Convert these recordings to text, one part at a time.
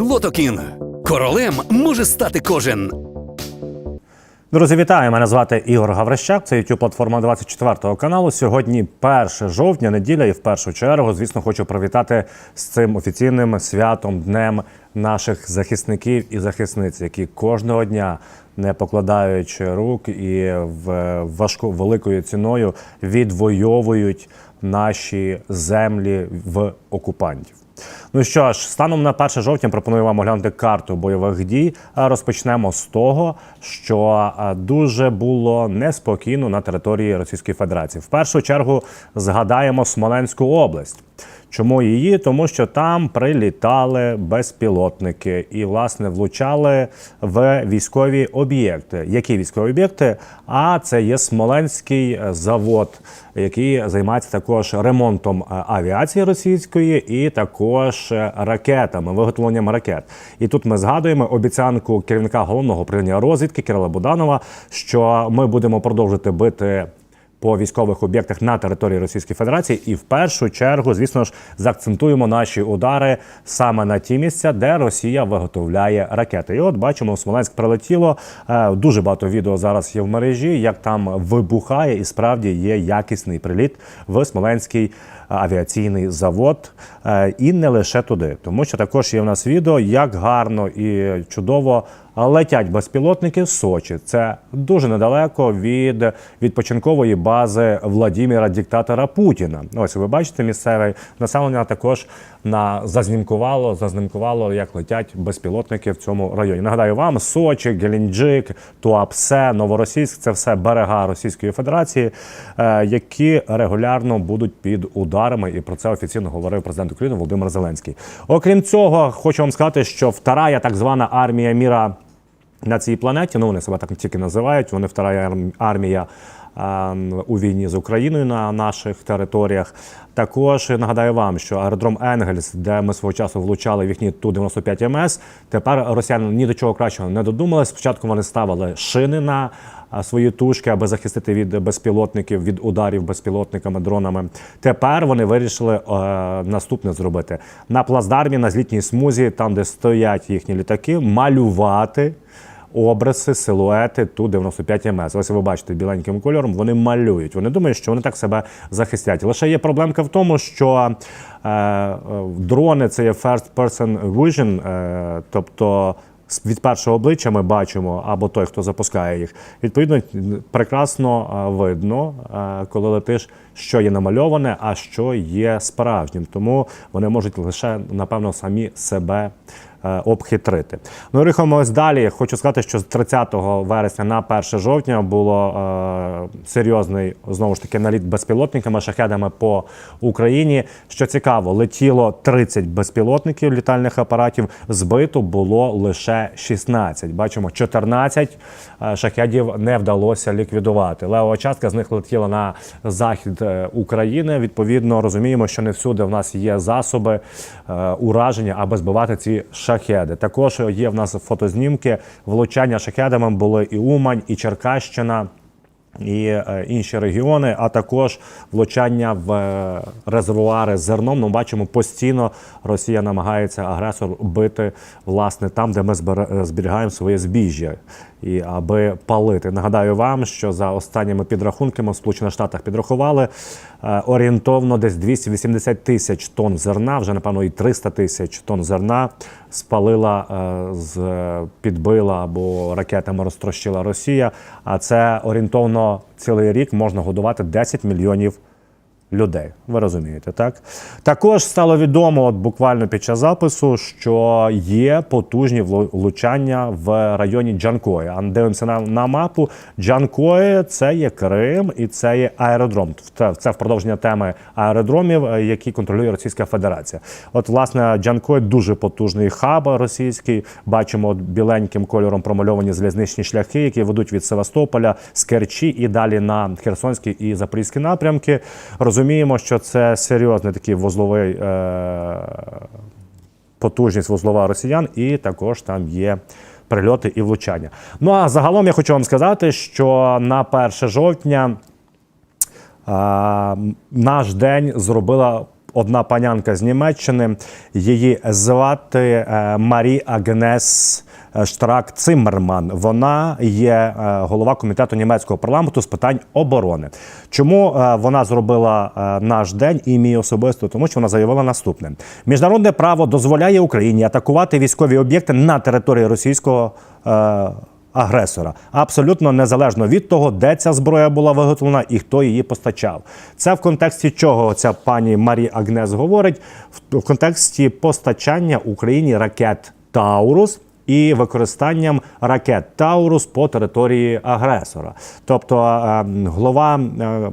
Лотокін. Королем може стати кожен. Друзі, вітаю! Мене звати Ігор Гаврищак. Це youtube платформа 24 каналу. Сьогодні 1 жовтня, неділя, і в першу чергу, звісно, хочу привітати з цим офіційним святом днем наших захисників і захисниць, які кожного дня, не покладаючи рук і в важку великою ціною відвоюють наші землі в окупантів. Ну що ж, станом на 1 жовтня пропоную вам оглянути карту бойових дій. Розпочнемо з того, що дуже було неспокійно на території Російської Федерації. В першу чергу згадаємо Смоленську область. Чому її? Тому що там прилітали безпілотники і, власне, влучали в військові об'єкти. Які військові об'єкти? А це є Смоленський е, завод, який займається також ремонтом е, авіації російської і також е, ракетами, виготовленням ракет. І тут ми згадуємо обіцянку керівника головного управління розвідки Кирила Буданова, що ми будемо продовжити бити по військових об'єктах на території Російської Федерації, і в першу чергу, звісно ж, заакцентуємо наші удари саме на ті місця, де Росія виготовляє ракети. І от бачимо, Смоленськ прилетіло. Е, Дуже багато відео зараз є в мережі, як там вибухає, і справді є якісний приліт в Смоленський авіаційний завод, Е, і не лише туди, тому що також є в нас відео, як гарно і чудово летять безпілотники з Сочі. Це дуже недалеко від відпочинкової бази Владіміра диктатора Путіна. Ось ви бачите, місцеве населення також на зазнімкувало, зазнімкувало, як летять безпілотники в цьому районі. Нагадаю вам, Сочі, Геленджик, Туапсе, Новоросійськ це все берега Російської Федерації, е, які регулярно будуть під ударами, і про це офіційно говорив президент України Володимир Зеленський. Окрім цього, хочу вам сказати, що вторая так звана армія міра на цій планеті. Ну вони себе так тільки називають. Вони вторая армія у війні з Україною на наших територіях. Також нагадаю вам, що аеродром Енгельс, де ми свого часу влучали в їхні ту 95 МС, тепер росіяни ні до чого кращого не додумались. Спочатку вони ставили шини на свої тушки, аби захистити від безпілотників, від ударів безпілотниками, дронами. Тепер вони вирішили е, наступне зробити на плацдармі, на злітній смузі, там де стоять їхні літаки, малювати обриси, силуети ту 95 МС. Ось ви бачите біленьким кольором. Вони малюють. Вони думають, що вони так себе захистять. Лише є проблемка в тому, що е, е, дрони це є first person vision, е, тобто. Від першого обличчя ми бачимо, або той, хто запускає їх. Відповідно, прекрасно е, видно, е, коли летиш, що є намальоване, а що є справжнім. Тому вони можуть лише, напевно, самі себе обхитрити. Ну, рухаємось далі. Хочу сказати, що з 30 вересня на 1 жовтня було е, серйозний знову ж таки наліт безпілотниками, шахедами по Україні. Що цікаво, летіло 30 безпілотників літальних апаратів. Збито було лише 16. Бачимо, 14 е, шахедів не вдалося ліквідувати. Левова частка з них летіла на захід е, України. Відповідно, розуміємо, що не всюди в нас є засоби е, ураження, аби збивати ці шахеди. Також є в нас фотознімки. Влучання шахедами були і Умань, і Черкащина. І е, інші регіони, а також влучання в е, резервуари з зерном. Ну, бачимо, постійно Росія намагається агресор бити власне там, де ми е, зберігаємо своє збіжжя, і аби палити. Нагадаю вам, що за останніми підрахунками в Сполучених Штатах підрахували е, орієнтовно десь 280 тисяч тонн зерна, вже напевно і 300 тисяч тонн зерна спалила, е, з підбила або ракетами розтрощила Росія. А це орієнтовно цілий рік можна годувати 10 мільйонів людей. Ви розумієте, так? Також стало відомо, от буквально під час запису, що є потужні влучання в районі Джанкої. А дивимося на, на мапу. Джанкої це є Крим і це є аеродром. Це, це в теми аеродромів, е, які контролює Російська Федерація. От, власне, Джанкой дуже потужний хаб російський. Бачимо от біленьким кольором промальовані залізничні шляхи, які ведуть від Севастополя з Керчі і далі на Херсонський і Запорізький напрямки. Розуміємо, що це серйозний такий вузловий е- потужність вузлова росіян, і також там є. Прильоти і влучання. Ну а загалом я хочу вам сказати, що на 1 жовтня а, наш день зробила одна панянка з Німеччини. Її звати е, Марі Агнес. Е, Штрак Циммерман. Вона є е, голова комітету німецького парламенту з питань оборони. Чому е, вона зробила наш день і мій особисто? Тому що вона заявила наступне: міжнародне право дозволяє Україні атакувати військові об'єкти на території російського. Агресора абсолютно незалежно від того, де ця зброя була виготовлена і хто її постачав. Це в контексті чого ця пані Марі Агнес говорить в контексті постачання Україні ракет Таурус і використанням ракет Таурус по території агресора. Тобто е, голова. е,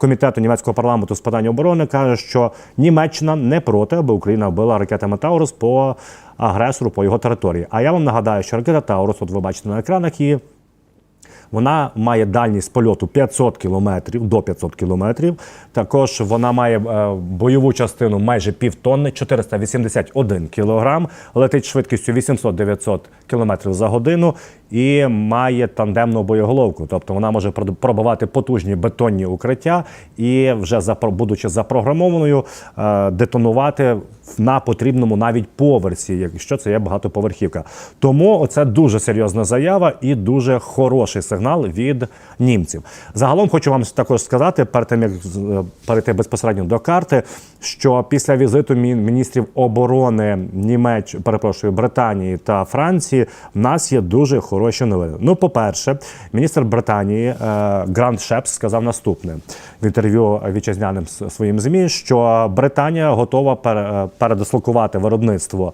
комітету німецького парламенту з питань оборони каже, що Німеччина не проти, аби Україна вбила ракетами Таурус по агресору по його території. А я вам нагадаю, що ракета Таурус, от ви бачите на екранах її. Вона має дальність польоту 500 кілометрів до 500 кілометрів. Також вона має е, бойову частину майже півтонни, 481 кілограм. Летить швидкістю 800-900 кілометрів за годину і має тандемну боєголовку. Тобто вона може пробивати потужні бетонні укриття і вже будучи запрограмованою, е, детонувати на потрібному навіть поверсі, якщо це є багатоповерхівка. Тому це дуже серйозна заява і дуже хороший сигнал від німців. Загалом хочу вам також сказати, перед тим як е, перейти безпосередньо до карти, що після візиту мін- міністрів оборони Німеч, перепрошую, Британії та Франції в нас є дуже хороші новини. Ну, по-перше, міністр Британії е, Грант Шепс сказав наступне в інтерв'ю вітчизняним своїм змі, що Британія готова е, передислокувати виробництво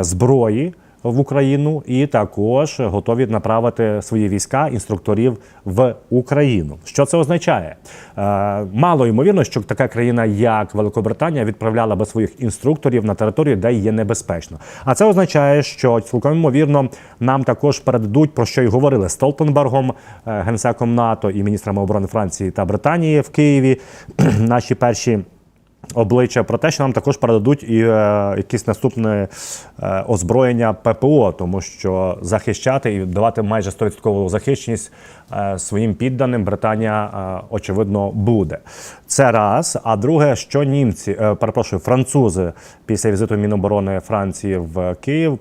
зброї в Україну і також готові направити свої війська інструкторів в Україну. Що це означає? Е, Мало ймовірно, що така країна, як Великобританія, відправляла би своїх інструкторів на територію, де є небезпечно. А це означає, що цілком ймовірно нам також передадуть про що й говорили Столтенбергом, е, генсеком НАТО і міністрами оборони Франції та Британії в Києві. Наші перші обличчя про те, що нам також передадуть і е, якісь наступне е, озброєння ППО, тому що захищати і давати майже 100% захищеність е, своїм підданим Британія е, очевидно буде. Це раз. А друге, що німці, е, перепрошую, французи після візиту Міноборони Франції в Київ.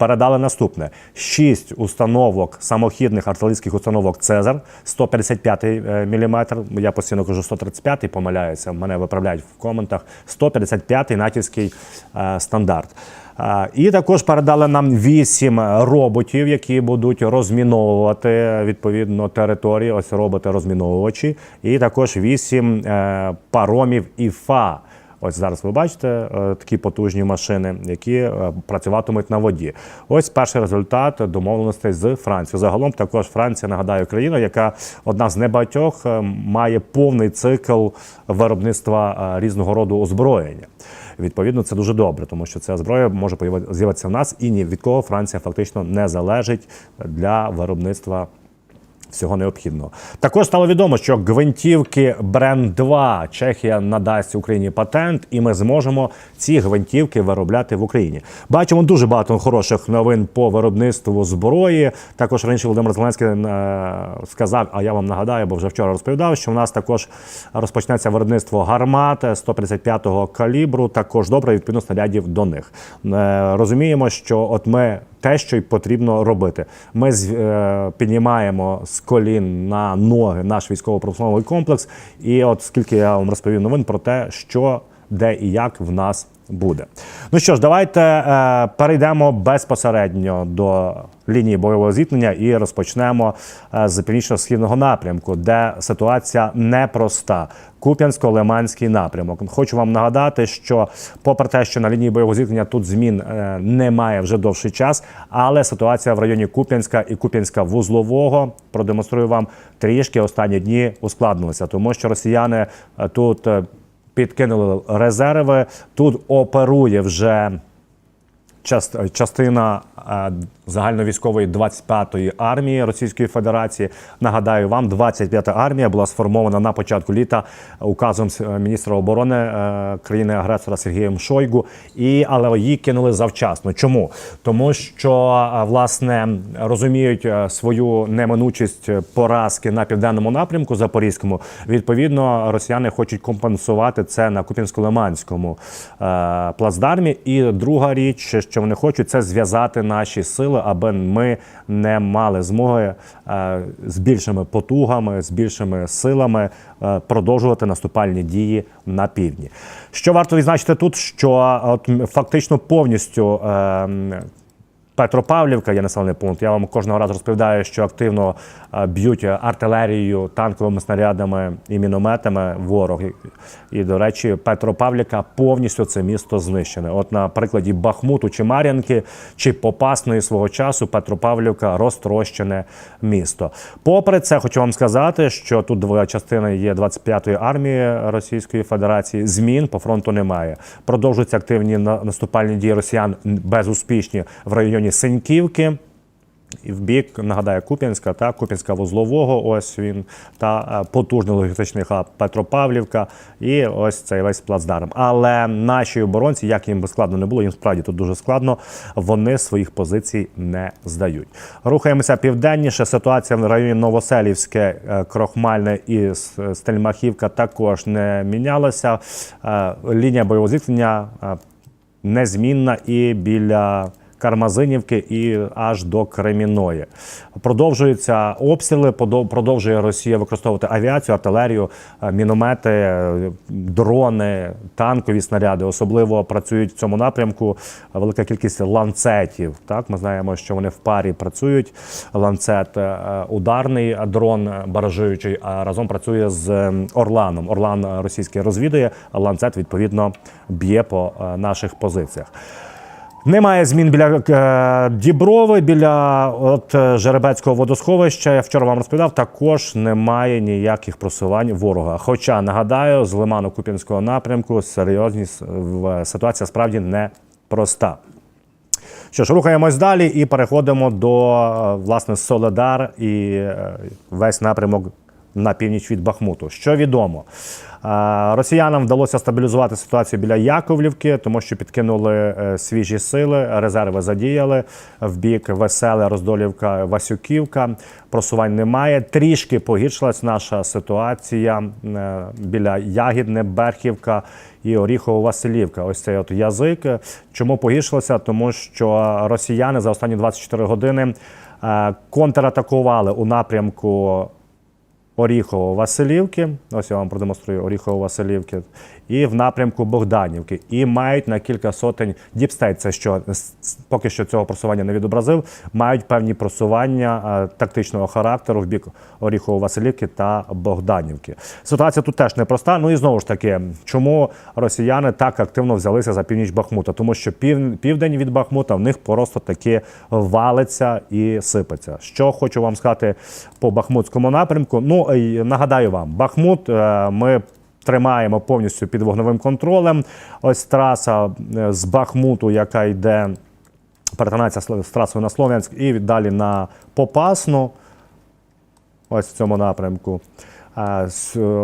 Передали наступне: шість установок самохідних артилерійських установок Цезар 155 мм. Я постійно кажу 135 помиляюся. Мене виправляють в коментах. 155 натівський е, стандарт. Е, І також передали нам вісім роботів, які будуть розміновувати відповідно території. Ось роботи-розміновувачі, і також вісім е, паромів ІФА. Ось зараз ви бачите е, такі потужні машини, які е, працюватимуть на воді. Ось перший результат домовленостей з Францією. Загалом також Франція нагадаю країна, яка одна з небагатьох е, має повний цикл виробництва різного роду озброєння. Відповідно, це дуже добре, тому що ця зброя може з'явитися в нас, і ні від кого Франція фактично не залежить для виробництва всього необхідного. Також стало відомо, що гвинтівки Бренд 2 Чехія надасть Україні патент, і ми зможемо ці гвинтівки виробляти в Україні. Бачимо дуже багато хороших новин по виробництву зброї. Також раніше Володимир Зеленський е, сказав, а я вам нагадаю, бо вже вчора розповідав, що у нас також розпочнеться виробництво гармат 155-го калібру. Також добре відповідно снарядів до них. Е, розуміємо, що от ми те, що й потрібно робити. Ми е, піднімаємо з колін на ноги наш військово-промисловий комплекс. І от скільки я вам розповів новин про те, що де і як в нас буде. Ну що ж, давайте е, перейдемо безпосередньо до лінії бойового зіткнення і розпочнемо е, з північно-східного напрямку, де ситуація непроста. Куп'янсько-Лиманський напрямок. Хочу вам нагадати, що, попри те, що на лінії бойового зіткнення тут змін е, немає вже довший час, але ситуація в районі Куп'янська і Куп'янська вузлового продемонструю вам трішки останні дні ускладнилися, тому що росіяни е, тут підкинули резерви. Тут оперує вже частина е, загальновійськової 25-ї армії Російської Федерації. Нагадаю вам, 25-та армія була сформована на початку літа указом міністра оборони е, країни-агресора Сергієм Шойгу. І але її кинули завчасно. Чому? Тому що е, власне розуміють свою неминучість поразки на південному напрямку Запорізькому. Відповідно, росіяни хочуть компенсувати це на Купінсько-Лиманському плацдармі. І друга річ, що вони хочуть, це зв'язати наші сили, аби ми не мали змоги е, з більшими потугами, з більшими силами е, продовжувати наступальні дії на півдні. Що варто відзначити тут, що е, от фактично повністю. Петропавлівка є населений пункт. Я вам кожного разу розповідаю, що активно е, б'ють артилерією, танковими снарядами і мінометами ворог. І, до речі, Петропавлівка повністю це місто знищене. От на прикладі Бахмуту чи Мар'янки, чи Попасної свого часу Петропавлівка розтрощене місто. Попри це, хочу вам сказати, що тут двоя частини є 25-ї армії Російської Федерації. Змін по фронту немає. Продовжуються активні наступальні дії росіян безуспішні в районі Синьківки. І в бік, нагадаю, Куп'янська та Куп'янська вузлового, ось він, та е, потужний логістичний хаб Петропавлівка, і ось цей весь плацдарм. Але наші оборонці, як їм би складно не було, їм справді тут дуже складно, вони своїх позицій не здають. Рухаємося південніше. Ситуація в районі Новоселівське, е, Крохмальне і Стельмахівка також не мінялася. Е, Лінія бойового зіткнення незмінна і біля Кармазинівки і аж до Креміної. Продовжуються обстріли, продовжує Росія використовувати авіацію, артилерію, е, міномети, е, дрони, танкові снаряди. Особливо працюють в цьому напрямку велика кількість ланцетів. Так, ми знаємо, що вони в парі працюють. Ланцет е, ударний дрон баражуючий, а разом працює з Орланом. Орлан російський розвідує, а ланцет відповідно б'є по наших позиціях. Немає змін біля е, Діброви, біля от е, Жеребецького водосховища. Я вчора вам розповідав, також немає ніяких просувань ворога. Хоча нагадаю, з лиману Куп'янського напрямку серйозність ситуація справді не проста. Що ж, рухаємось далі і переходимо до е, власне Соледар і е, весь напрямок на північ від Бахмуту. Що відомо? Е, Росіянам вдалося стабілізувати ситуацію біля Яковлівки, тому що підкинули е, свіжі сили, резерви задіяли в бік Веселе, Роздолівка, Васюківка. Просувань немає. Трішки погіршилась наша ситуація е, біля Ягідне, Берхівка і Оріхово-Василівка. Ось цей от язик. Чому погіршилося? Тому що росіяни за останні 24 години контратакували у напрямку Оріхово-Василівки. Ось я вам продемонструю Оріхово-Василівки. І в напрямку Богданівки. І мають на кілька сотень діпстейт. Це що поки що цього просування не відобразив. Мають певні просування е, тактичного характеру в бік Оріхово-Василівки та Богданівки. Ситуація тут теж непроста. Ну і знову ж таки, чому росіяни так активно взялися за північ Бахмута? Тому що пів, південь від Бахмута в них просто таки валиться і сипеться. Що хочу вам сказати по Бахмутському напрямку. Ну нагадаю вам, Бахмут е, ми. Тримаємо повністю під вогневим контролем. Ось траса е, з Бахмуту, яка йде, перетинається з трасою на Слов'янськ, і далі на Попасну. Ось в цьому напрямку. Е,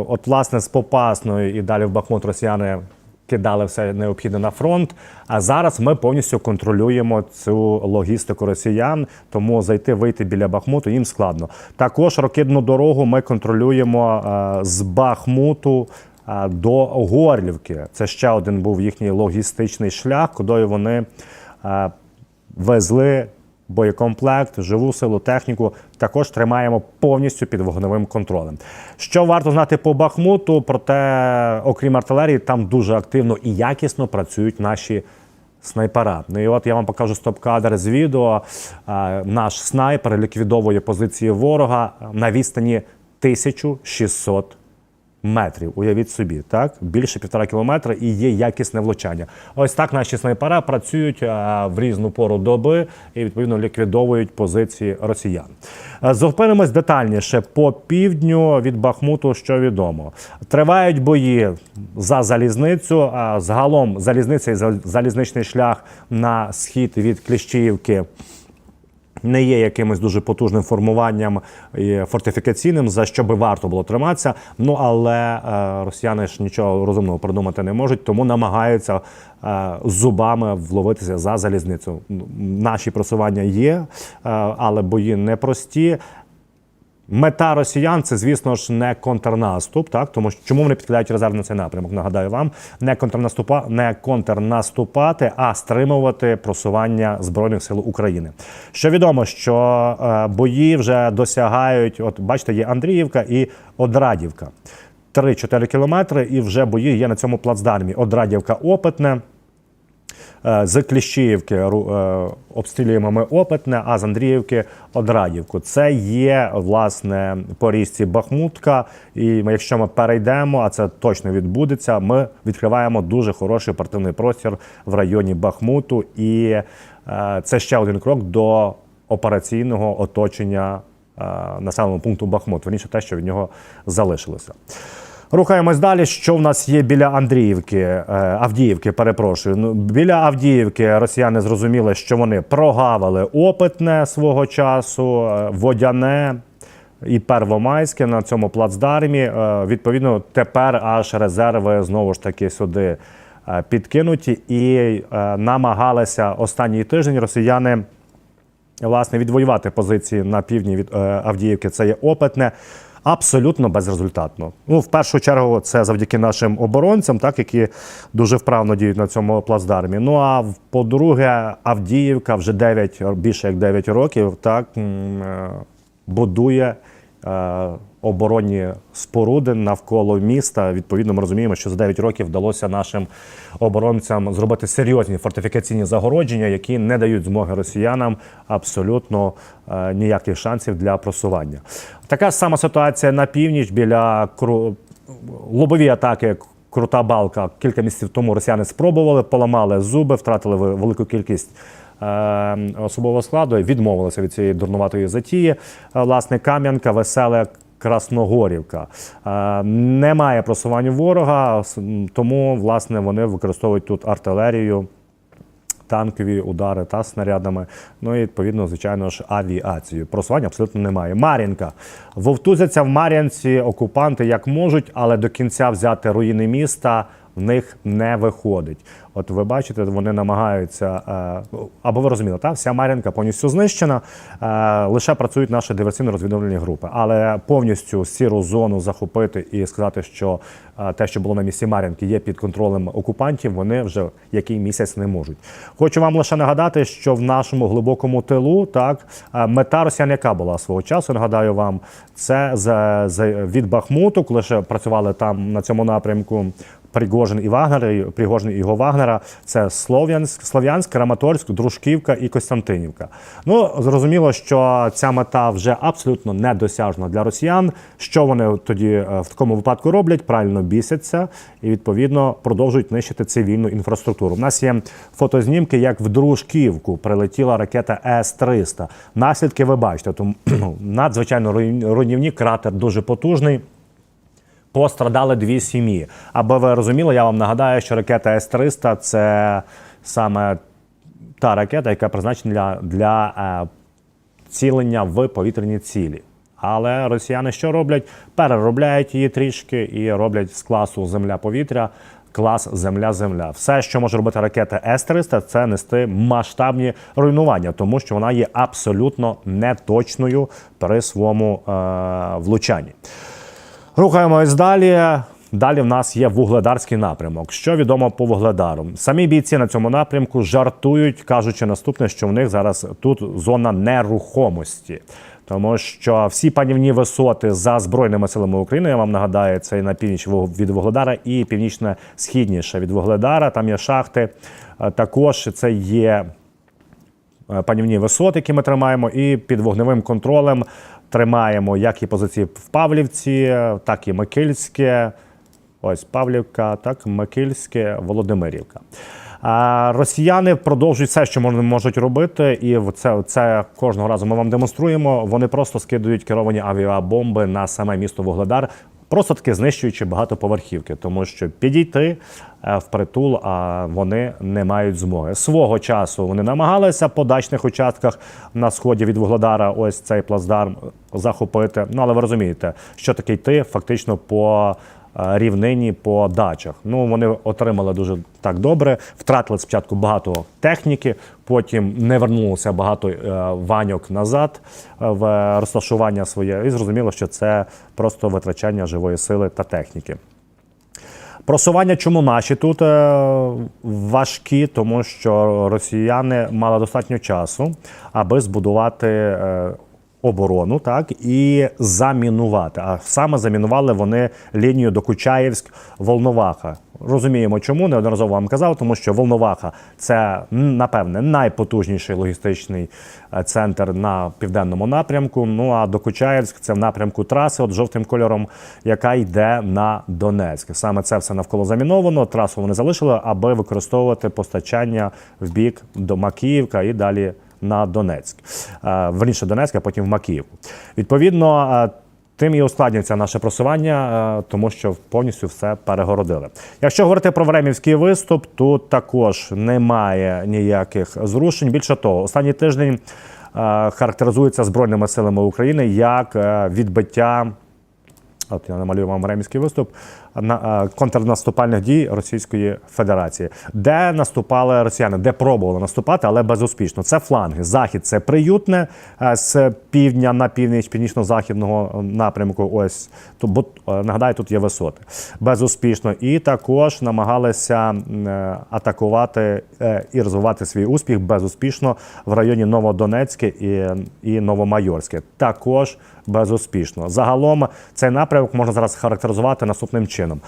От, власне, з Попасної і далі в Бахмут росіяни кидали все необхідне на фронт. А зараз ми повністю контролюємо цю логістику росіян, тому зайти вийти біля Бахмуту їм складно. Також рокидну дорогу ми контролюємо е, з Бахмуту. е, До Горлівки це ще один був їхній логістичний шлях, куди вони е, везли боєкомплект, живу силу, техніку. Також тримаємо повністю під вогневим контролем. Що варто знати по Бахмуту? Проте, окрім артилерії, там дуже активно і якісно працюють наші. Снайпера. Ну і от я вам покажу стоп-кадр з відео. Е, Наш снайпер ліквідовує позиції ворога на відстані 1600 метрів. Уявіть собі, так більше півтора кілометра і є якісне влучання. Ось так наші снайпера працюють в різну пору доби і відповідно ліквідовують позиції росіян. Е, Зупинимось детальніше по півдню від Бахмуту, що відомо. Тривають бої за залізницю. А загалом залізниця і залізничний шлях на схід від Кліщіївки не є якимось дуже потужним формуванням фортифікаційним, за що би варто було триматися. Ну але е, росіяни ж нічого розумного придумати не можуть, тому намагаються е, зубами вловитися за залізницю. Наші просування є, е, але бої непрості. Мета росіян це, звісно ж, не контрнаступ, так тому що чому вони підкидають резерв на цей напрямок? Нагадаю вам, не контрнаступа, не контрнаступати, а стримувати просування збройних сил України. Що відомо, що е, бої вже досягають. От бачите, є Андріївка і Одрадівка. 3-4 кілометри, і вже бої є на цьому плацдармі. Одрадівка опитне. Е, З Кліщіївки е, обстрілюємо ми Опитне, а з Андріївки Одрадівку. Це є власне по річці Бахмутка. І якщо ми перейдемо, а це точно відбудеться, ми відкриваємо дуже хороший оперативний простір в районі Бахмуту. І е, це ще один крок до операційного оточення населеного пункту Бахмут. Верніше те, що від нього залишилося. Рухаємось далі. Що в нас є біля Андріївки, е, Авдіївки, перепрошую. Ну, біля Авдіївки росіяни зрозуміли, що вони прогавили опитне свого часу, е, водяне. І Первомайське на цьому плацдармі. Е, Відповідно, тепер аж резерви знову ж таки сюди підкинуті і намагалися останній тиждень росіяни власне відвоювати позиції на півдні від Авдіївки. Це є опитне. Абсолютно безрезультатно. Ну, в першу чергу, це завдяки нашим оборонцям, так які дуже вправно діють на цьому плацдармі. Ну а по-друге, Авдіївка вже 9, більше як 9 років, так е, будує е, оборонні споруди навколо міста. Відповідно, ми розуміємо, що за 9 років вдалося нашим оборонцям зробити серйозні фортифікаційні загородження, які не дають змоги росіянам абсолютно е, ніяких шансів для просування. Така сама ситуація на північ біля лобові атаки. Крута балка. Кілька місяців тому росіяни спробували, поламали зуби, втратили велику кількість е, особового складу, відмовилися від цієї дурнуватої затії. Е, Власне, Кам'янка, Веселе, Красногорівка. Е, немає просування ворога, тому власне вони використовують тут артилерію танкові удари та снарядами. Ну і відповідно, звичайно ж, авіацію. Просування абсолютно немає. Мар'їнка. Вовтузяться в Мар'янці окупанти як можуть, але до кінця взяти руїни міста в них не виходить. От ви бачите, вони намагаються, е, або ви розуміли, та вся Мар'їнка повністю знищена. е, Лише працюють наші диверсійно-розвідувальні групи, але повністю сіру зону захопити і сказати, що е, те, що було на місці Мар'їнки, є під контролем окупантів. Вони вже який місяць не можуть. Хочу вам лише нагадати, що в нашому глибокому тилу так мета росіян, яка була свого часу, нагадаю вам, це з від Бахмуту, коли ще працювали там на цьому напрямку. Пригожин і Вагнер, і Пригожин і його Вагнера це Слов'янськ, Слов'янськ, Краматорськ, Дружківка і Костянтинівка. Ну зрозуміло, що ця мета вже абсолютно недосяжна для росіян. Що вони тоді е, в такому випадку роблять? Правильно бісяться і відповідно продовжують нищити цивільну інфраструктуру. У нас є фотознімки, як в Дружківку прилетіла ракета С-300. Наслідки ви бачите, тому надзвичайно руйнівні кратер дуже потужний. Пострадали дві сім'ї. Аби ви розуміли, я вам нагадаю, що ракета С-300 це саме та ракета, яка призначена для, для е, цілення в повітряні цілі. Але росіяни що роблять? Переробляють її трішки і роблять з класу земля-повітря. Клас земля-земля. Все, що може робити ракета С-300, це нести масштабні руйнування, тому що вона є абсолютно неточною при своєму е, влучанні. Рухаємось далі. Далі в нас є вугледарський напрямок. Що відомо по вугледару? Самі бійці на цьому напрямку жартують, кажучи наступне, що в них зараз тут зона нерухомості. Тому що всі панівні висоти за збройними силами України, я вам нагадаю, це і на північ від Вугледара і північно-східніше від Вугледара. Там є шахти. Е, Також це є е, панівні висоти, які ми тримаємо, і під вогневим контролем тримаємо як і позиції в Павлівці, так і Микильське. Ось Павлівка, так, Микильське, Володимирівка. А росіяни продовжують все, що можуть робити, і це, це кожного разу ми вам демонструємо. Вони просто скидують керовані авіабомби на саме місто Вугледар, просто таки знищуючи багатоповерхівки, тому що підійти в впритул, а вони не мають змоги. Свого часу вони намагалися по дачних участках на сході від Вугледара ось цей плацдарм захопити. Ну але ви розумієте, що таке йти фактично по е, рівнині по дачах. Ну вони отримали дуже так добре. Втратили спочатку багато техніки, потім не вернулося багато е, ваньок назад е, в розташування своє. І зрозуміло, що це просто витрачання живої сили та техніки. Просування чому наші тут е, важкі, тому що росіяни мали достатньо часу, аби збудувати е, оборону, так і замінувати. А саме замінували вони лінію Докучаєвськ Волноваха. Розуміємо, чому неодноразово вам казав, тому що Волноваха це напевне найпотужніший логістичний е, центр на південному напрямку. Ну а Докучаєвськ це в напрямку траси, от жовтим кольором, яка йде на Донецьк. Саме це все навколо заміновано. Трасу вони залишили, аби використовувати постачання в бік до Макіївка і далі на Донецьк. Е, Верніше Донецьк, а потім в Макіївку. Відповідно. е, Тим і ускладнюється наше просування, е, тому що повністю все перегородили. Якщо говорити про Времівський виступ, тут також немає ніяких зрушень. Більше того, останній тиждень характеризується Збройними силами України як відбиття. От я намалюю вам ремський виступ на е, контрнаступальних дій Російської Федерації, де наступали росіяни, де пробували наступати, але безуспішно. Це фланги. Захід це приютне е, з півдня на північ, північно-західного напрямку. Ось тут бо, е, нагадаю, тут є висоти. Безуспішно. І також намагалися е, атакувати е, і розвивати свій успіх безуспішно в районі Новодонецьке і, і Новомайорське. Також безуспішно. Загалом цей напрямок можна зараз характеризувати наступним чином.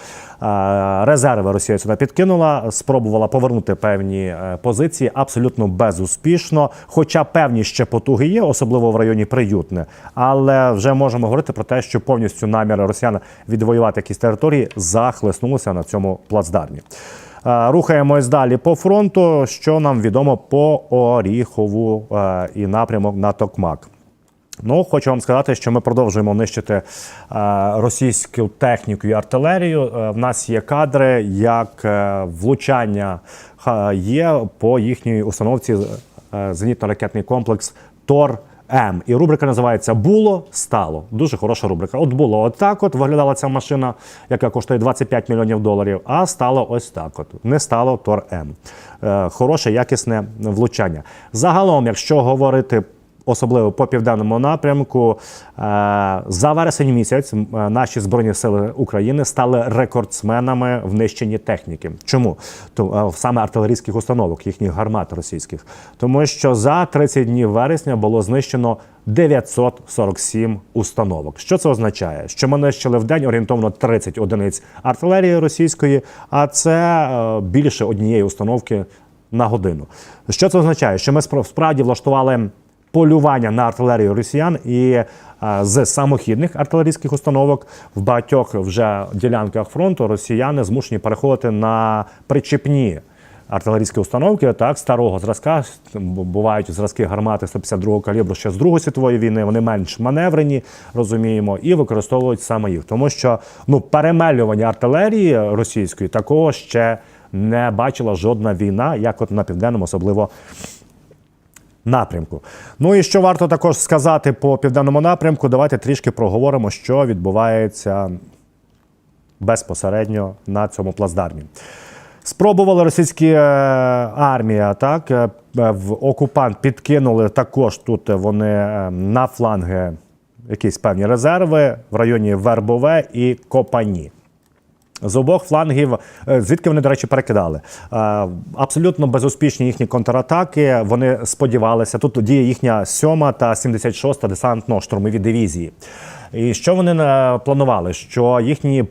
Е, Резерви Росія сюди підкинула, спробувала повернути певні е, позиції абсолютно безуспішно. Хоча певні ще потуги є, особливо в районі Приютне. Але вже можемо говорити про те, що повністю наміри росіян відвоювати якісь території захлеснулися на цьому плацдармі. Е, Рухаємось далі по фронту. Що нам відомо по Оріхову і напрямок на Токмак. Ну, хочу вам сказати, що ми продовжуємо нищити е, російську техніку і артилерію. Е, в нас є кадри, як е, влучання є по їхній установці зенітно-ракетний комплекс Тор. М. І рубрика називається Було стало. Дуже хороша рубрика. От було отак, от виглядала ця машина, яка коштує 25 мільйонів доларів, а стало ось так. От не стало Тор М. Е, хороше, якісне влучання. Загалом, якщо говорити особливо по південному напрямку. Е, За вересень місяць е, наші збройні сили України стали рекордсменами в нищенні техніки. Чому? То е, саме артилерійських установок, їхніх гармат російських, тому що за 30 днів вересня було знищено 947 установок. Що це означає? Що ми нищили в день орієнтовно 30 одиниць артилерії російської, а це більше однієї установки на годину. Що це означає? Що ми спра- справді влаштували полювання на артилерію росіян і е, з самохідних артилерійських установок в багатьох вже ділянках фронту росіяни змушені переходити на причепні. Артилерійські установки так старого зразка бувають зразки гармати 152 калібру ще з Другої світової війни. Вони менш маневрені, розуміємо, і використовують саме їх, тому що ну перемелювання артилерії російської такого ще не бачила жодна війна, як от на південному, особливо напрямку. Ну і що варто також сказати по південному напрямку, давайте трішки проговоримо, що відбувається безпосередньо на цьому плацдармі. Спробувала російська е, армія, так е, в окупант підкинули також тут вони е, на фланги якісь певні резерви в районі Вербове і Копані. З обох флангів, е, звідки вони, до речі, перекидали. Е, Абсолютно безуспішні їхні контратаки. Вони сподівалися. Тут діє їхня 7 та 76 десантно-штурмові дивізії. І що вони е, планували? Що їхні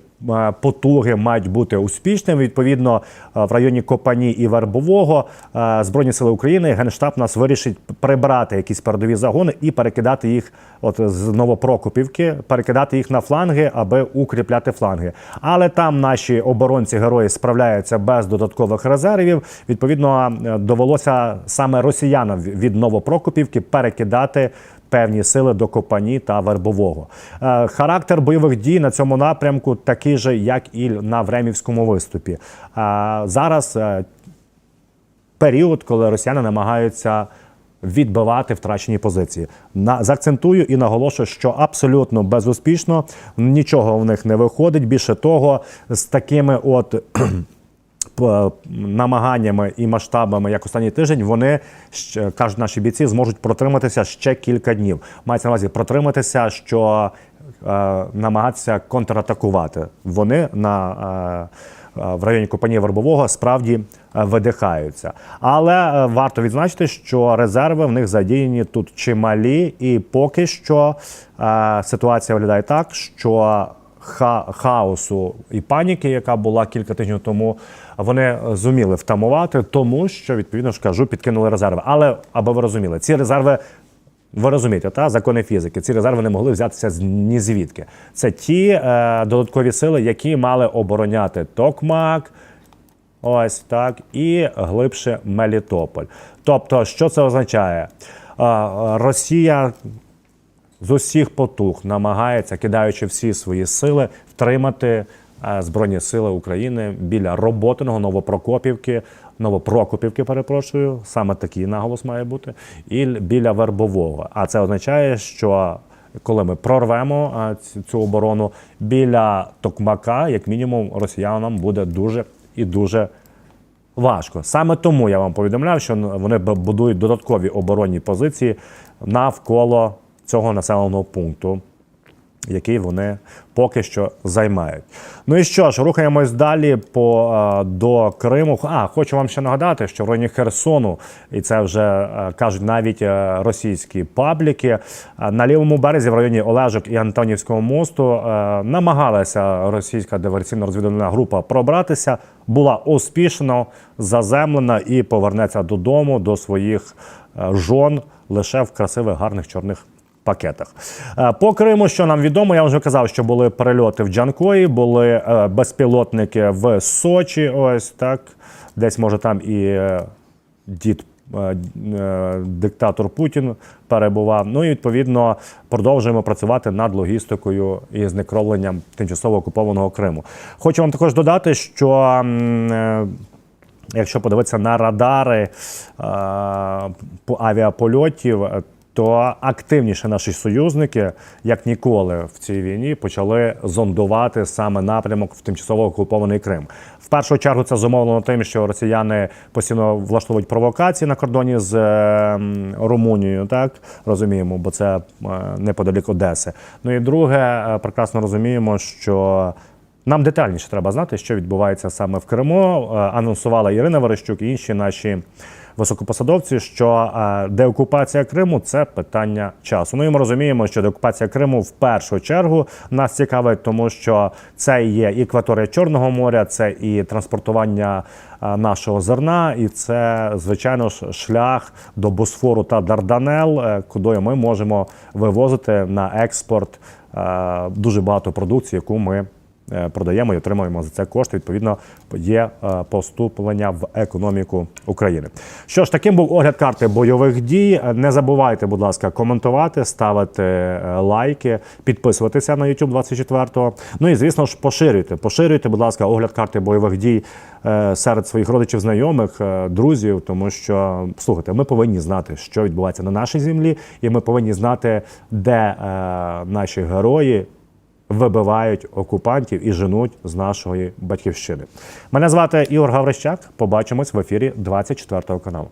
потуги мають бути успішними. Відповідно, е, в районі Копані і Вербового е, Збройні сили України Генштаб нас вирішить прибрати якісь передові загони і перекидати їх от з Новопрокопівки, перекидати їх на фланги, аби укріпляти фланги. Але там наші оборонці герої справляються без додаткових резервів. Відповідно, е, довелося саме росіянам від Новопрокопівки перекидати певні сили до Копані та Вербового. Е, Характер бойових дій на цьому напрямку такий же, як і на Времівському виступі. Е, Зараз е, період, коли росіяни намагаються відбивати втрачені позиції. На заакцентую і наголошую, що абсолютно безуспішно нічого в них не виходить. Більше того, з такими от. Намаганнями і масштабами, як останній тиждень, вони кажуть наші бійці, зможуть протриматися ще кілька днів. Мається на увазі протриматися, що е, намагатися контратакувати. Вони на е, е, в районі Копанії Вербового справді е, видихаються. Але е, варто відзначити, що резерви в них задіяні тут чималі, і поки що ситуація виглядає так, що хаосу і паніки, яка була кілька тижнів тому, вони зуміли втамувати, тому що відповідно ж кажу, підкинули резерви. Але аби ви розуміли, ці резерви. Ви розумієте, та закони фізики. Ці резерви не могли взятися ні звідки. Це ті е, додаткові сили, які мали обороняти Токмак, ось так, і глибше Мелітополь. Тобто, що це означає? Е, Росія з усіх потуг намагається, кидаючи всі свої сили, втримати е, Збройні сили України біля роботиного Новопрокопівки, Новопрокопівки, перепрошую, саме такий наголос має бути, і біля Вербового. А це означає, що коли ми прорвемо е, цю оборону біля Токмака, як мінімум, росіянам буде дуже і дуже важко. Саме тому я вам повідомляв, що вони будують додаткові оборонні позиції навколо цього населеного пункту, який вони поки що займають. Ну і що ж, рухаємось далі по, е, до Криму. А, хочу вам ще нагадати, що в районі Херсону, і це вже е, кажуть навіть е, російські пабліки, на лівому березі в районі Олежок і Антонівського мосту намагалася російська диверсійно-розвідувальна група пробратися, була успішно заземлена і повернеться додому до своїх жон лише в красивих гарних чорних пакетах. Е, По Криму, що нам відомо, я вже казав, що були перельоти в Джанкої, були е, безпілотники в Сочі. Ось так. Десь може там і е, дід. Диктатор Путін перебував. Ну і відповідно продовжуємо працювати над логістикою і знекровленням тимчасово окупованого Криму. Хочу вам також додати, що якщо подивитися на радари по- авіапольотів, то активніше наші союзники, як ніколи в цій війні, почали зондувати саме напрямок в тимчасово окупований Крим. В першу чергу це зумовлено тим, що росіяни постійно влаштовують провокації на кордоні з е, Румунією, так розуміємо, бо це е, неподалік Одеси. Ну і друге, е, прекрасно розуміємо, що нам детальніше треба знати, що відбувається саме в Криму. Анонсувала Ірина Верещук і інші наші високопосадовці, що е, деокупація Криму це питання часу. Ну і ми розуміємо, що деокупація Криму в першу чергу нас цікавить, тому що це є і акваторія Чорного моря, це і транспортування е, нашого зерна, і це звичайно ж шлях до Босфору та Дарданел, е, куди ми можемо вивозити на експорт дуже багато продукції, яку ми продаємо і отримуємо за це кошти. Відповідно, є е, поступлення в економіку України. Що ж, таким був огляд карти бойових дій. Е, Не забувайте, будь ласка, коментувати, ставити е, лайки, підписуватися на YouTube 24-го. Ну і звісно ж, поширюйте. Поширюйте, будь ласка, огляд карти бойових дій е, серед своїх родичів, знайомих, е, друзів, тому що слухайте, ми повинні знати, що відбувається на нашій землі, і ми повинні знати, де е, наші герої вибивають окупантів і женуть з нашої батьківщини. Мене звати Ігор Гаврищак. Побачимось в ефірі 24 каналу.